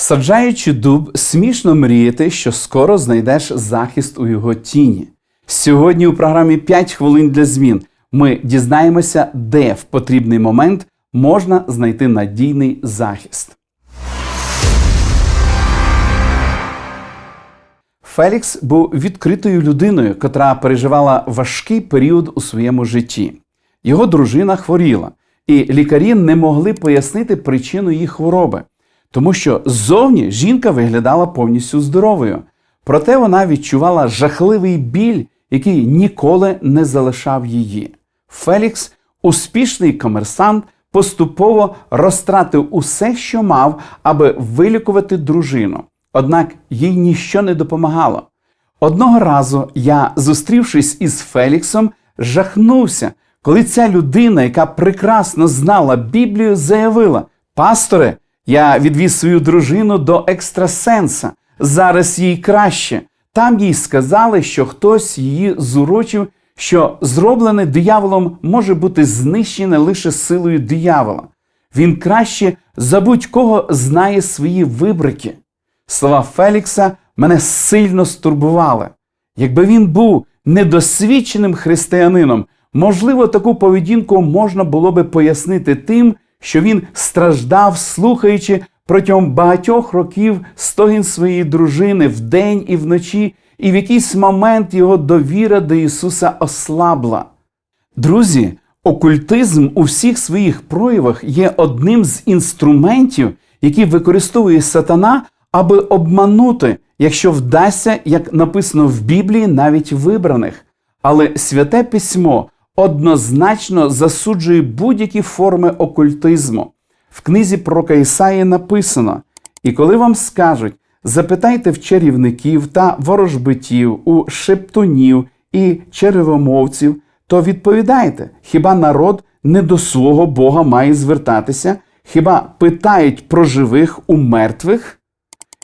Саджаючи дуб, смішно мріяти, що скоро знайдеш захист у його тіні. Сьогодні у програмі «5 хвилин для змін ми дізнаємося, де в потрібний момент можна знайти надійний захист. Фелікс був відкритою людиною, котра переживала важкий період у своєму житті. Його дружина хворіла, і лікарі не могли пояснити причину її хвороби, тому що ззовні жінка виглядала повністю здоровою. Проте вона відчувала жахливий біль, який ніколи не залишав її. Фелікс, успішний комерсант, поступово розтратив усе, що мав, аби вилікувати дружину. Однак їй ніщо не допомагало. Одного разу я, зустрівшись із Феліксом, жахнувся, коли ця людина, яка прекрасно знала Біблію, заявила: Пасторе, я відвіз свою дружину до екстрасенса. Зараз їй краще. Там їй сказали, що хтось її зурочив, що зроблене дияволом може бути знищене лише силою диявола. Він краще за будь-кого знає свої вибрики. Слова Фелікса мене сильно стурбували. Якби він був недосвідченим християнином, можливо, таку поведінку можна було би пояснити тим, що він страждав, слухаючи протягом багатьох років стогін своєї дружини вдень і вночі, і в якийсь момент його довіра до Ісуса ослабла. Друзі, окультизм у всіх своїх проявах є одним з інструментів, які використовує сатана, аби обманути, якщо вдасться, як написано в Біблії, навіть вибраних. Але святе письмо однозначно засуджує будь-які форми окультизму. В книзі пророка Ісаї написано: І коли вам скажуть, запитайте в чарівників та ворожбитів, у шептунів і черевомовців, то відповідайте, хіба народ не до свого Бога має звертатися? Хіба питають про живих у мертвих?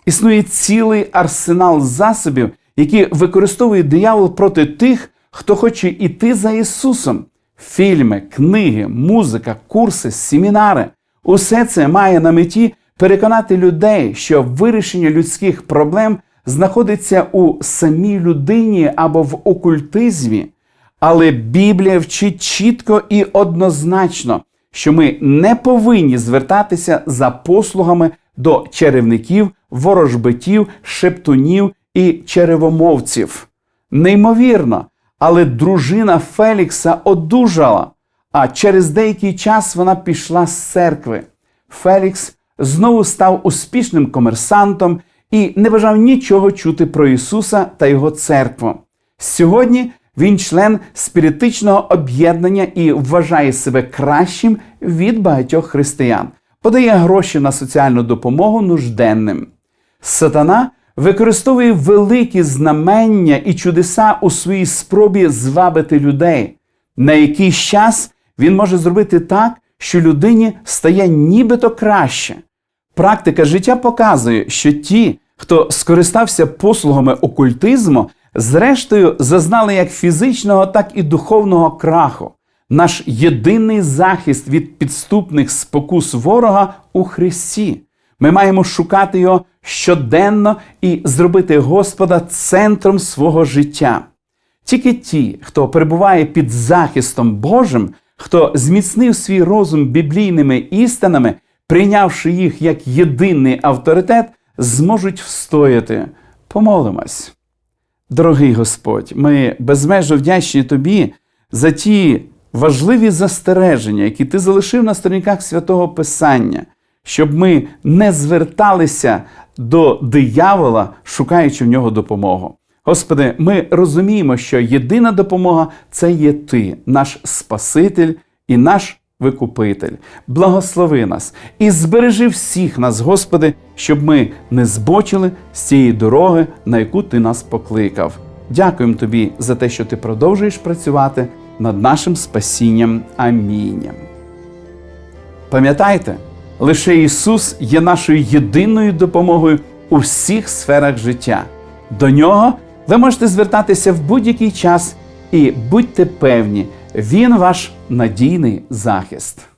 Існує цілий арсенал засобів, які використовує диявол проти тих, хто хоче йти за Ісусом. Фільми, книги, музика, курси, семінари усе це має на меті переконати людей, що вирішення людських проблем знаходиться у самій людині або в окультизмі. Але Біблія вчить чітко і однозначно, що ми не повинні звертатися за послугами до черевників, ворожбитів, шептунів і черевомовців. Неймовірно, але дружина Фелікса одужала, а через деякий час вона пішла з церкви. Фелікс знову став успішним комерсантом і не бажав нічого чути про Ісуса та Його церкву. Сьогодні він член спіритичного об'єднання і вважає себе кращим від багатьох християн, подає гроші на соціальну допомогу нужденним. Сатана використовує великі знамення і чудеса у своїй спробі звабити людей. На якийсь час він може зробити так, що людині стає нібито краще. Практика життя показує, що ті, хто скористався послугами окультизму, зрештою зазнали як фізичного, так і духовного краху. Наш єдиний захист від підступних спокус ворога у Христі. Ми маємо шукати його щоденно і зробити Господа центром свого життя. Тільки ті, хто перебуває під захистом Божим, хто зміцнив свій розум біблійними істинами, прийнявши їх як єдиний авторитет, зможуть встояти. Помолимось. Дорогий Господь, ми безмежно вдячні Тобі за ті важливі застереження, які ти залишив на сторінках святого Писання, щоб ми не зверталися до диявола, шукаючи в нього допомогу. Господи, ми розуміємо, що єдина допомога це є Ти, наш Спаситель і наш Викупитель. Благослови нас і збережи всіх нас, Господи, щоб ми не збочили з цієї дороги, на яку Ти нас покликав. Дякуємо Тобі за те, що Ти продовжуєш працювати над нашим спасінням. Амінь. Пам'ятайте, лише Ісус є нашою єдиною допомогою у всіх сферах життя. До нього ви можете звертатися в будь-який час і будьте певні, Він ваш надійний захист.